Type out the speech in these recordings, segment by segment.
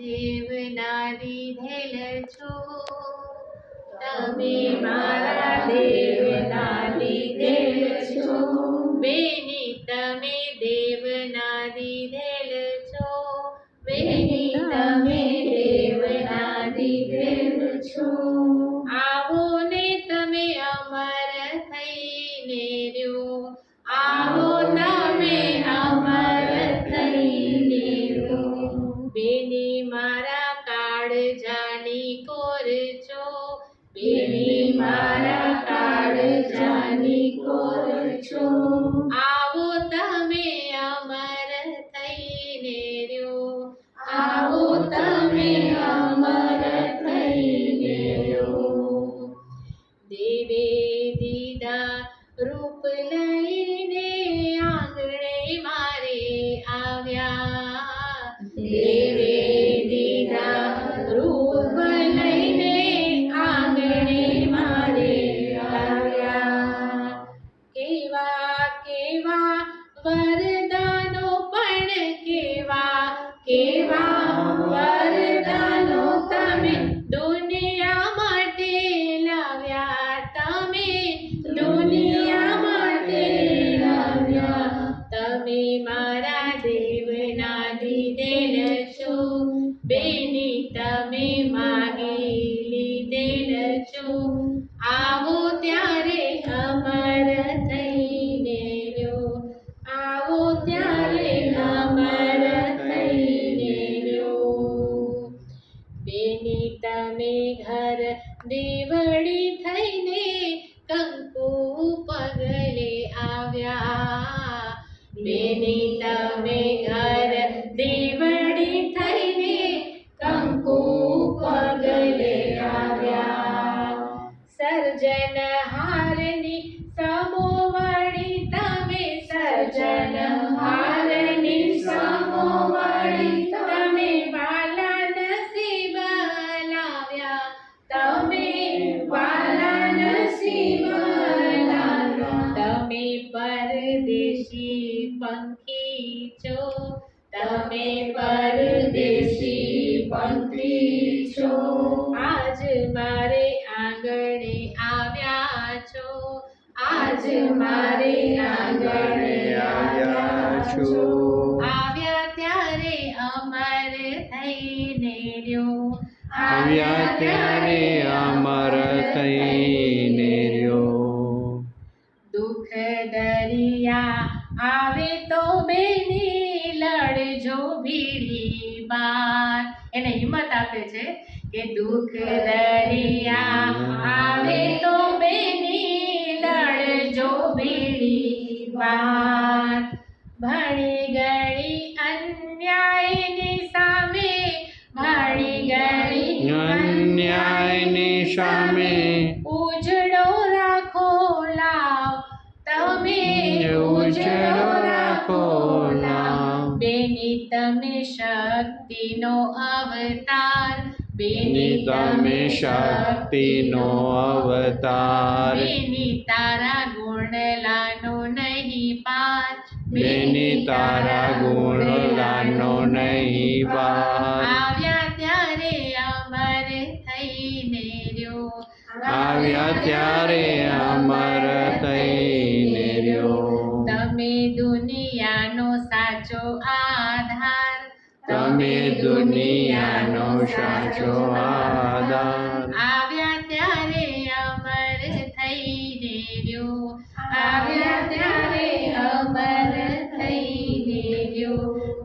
દેવના દીધેલ છો. તમે મારા દેવના દીધેલ છો. બેની તમે દેવના દીધેલ છો. બેની તમે દેવના દીધેલ છો. કાળ જાની કોરજો. બેની મારા કાળ જાની કોર છો કેવા કેવા દેવડી થઈને કંકુ પગલે આવ્યા. બેની તમે ઘર દેવડી થઈને કંકુ પગલે આવ્યા. સર્જન હારની સમોવડી તમે સર્જન હારની સમોવડી પંખી છો તમે પરદેશી પંખી છો. આજ મારે આંગણે આવ્યા છો. આજ મારે આંગણે આવ્યા છો. આવ્યા ત્યારે અમર થઈને રહ્યો. આવ્યા ત્યારે અમર થઈને આવે તો બેની લડજો ભીડી બાર. એને હિંમત આપે છે કે દુઃખ દરિયા આવે તો બેની લડજો ભીડી બાર. ભણી ગણી અન્યાયની સામે ભણી ગણી અન્યાયની સામે. બેની તમે શક્તિનો અવતાર બેની તમે શક્તિનો અવતાર બેની તારા ગુણલાનો નહીં પાર બેની તારા ગુણગાનો નહીં પાર આવ્યા ત્યારે અમર થઈને રહ્યો આવ્યા ત્યારે અમર થઈને રહ્યો તમે દુનિયાનો સાચો આધાર તમે દુનિયાનો સાચો આધાર. આવ્યા ત્યારે અમર થઈને રહ્યો. આવ્યા ત્યારે અમર થઈને રહ્યો.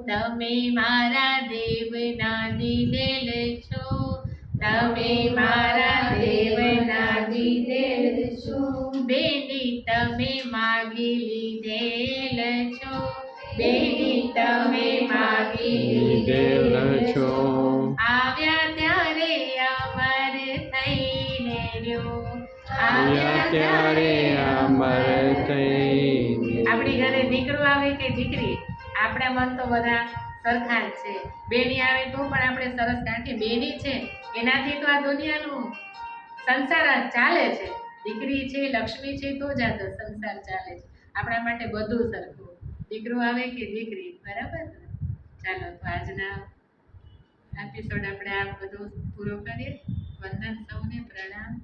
તમે મારા દેવના દેલ છો. તમે મારા દેવના દીધેલ છો. બેની તમે માગી લીધેલ છો. બેની તમે લીધેલ છો આવ્યા ત્યારે અમર થઈને આવ્યા ત્યારે અમર થઈને આપણી ઘરે દીકરો આવે કે દીકરી આપણા મન તો બધા સરખા જ છે. બેની આવે તો પણ આપણે સરસ કારણ કે બેની છે એનાથી તો આ દુનિયાનું સંસાર ચાલે છે. દીકરી છે લક્ષ્મી છે તો જ આ સંસાર ચાલે છે. આપણા માટે બધું સરખું. દીકરો આવે કે દીકરી બરાબર? ચાલો તો આજના એપિસોડ આપણે આ બધું પૂરો કરીએ. વંદન સૌને પ્રણામ.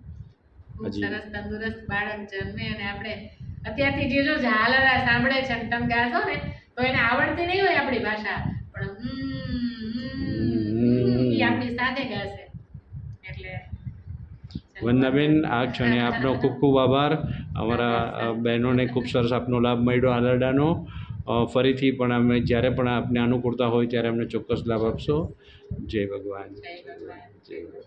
ખૂબ સરસ તંદુરસ્ત બાળક જન્મે અને આપણે અત્યારથી જે જો ઝાલરા સાંભળે છે તમે ગાશો ને તો એને આવડતી નહીં હોય આપણી ભાષા. પણ હમ, હમ, આપણી સાથે ગાશે. એટલે વંદાબેન વંદનાબેન આ ક્ષણે આપનો ખૂબ ખૂબ આભાર. અમારા બહેનોને ખૂબ સરસ આપનો લાભ મળ્યો આલરડાનો ફરીથી પણ અમે જ્યારે પણ આપને અનુકૂળતા હોય ત્યારે અમને ચોક્કસ લાભ આપશો. જય ભગવાન. જય ભગવાન.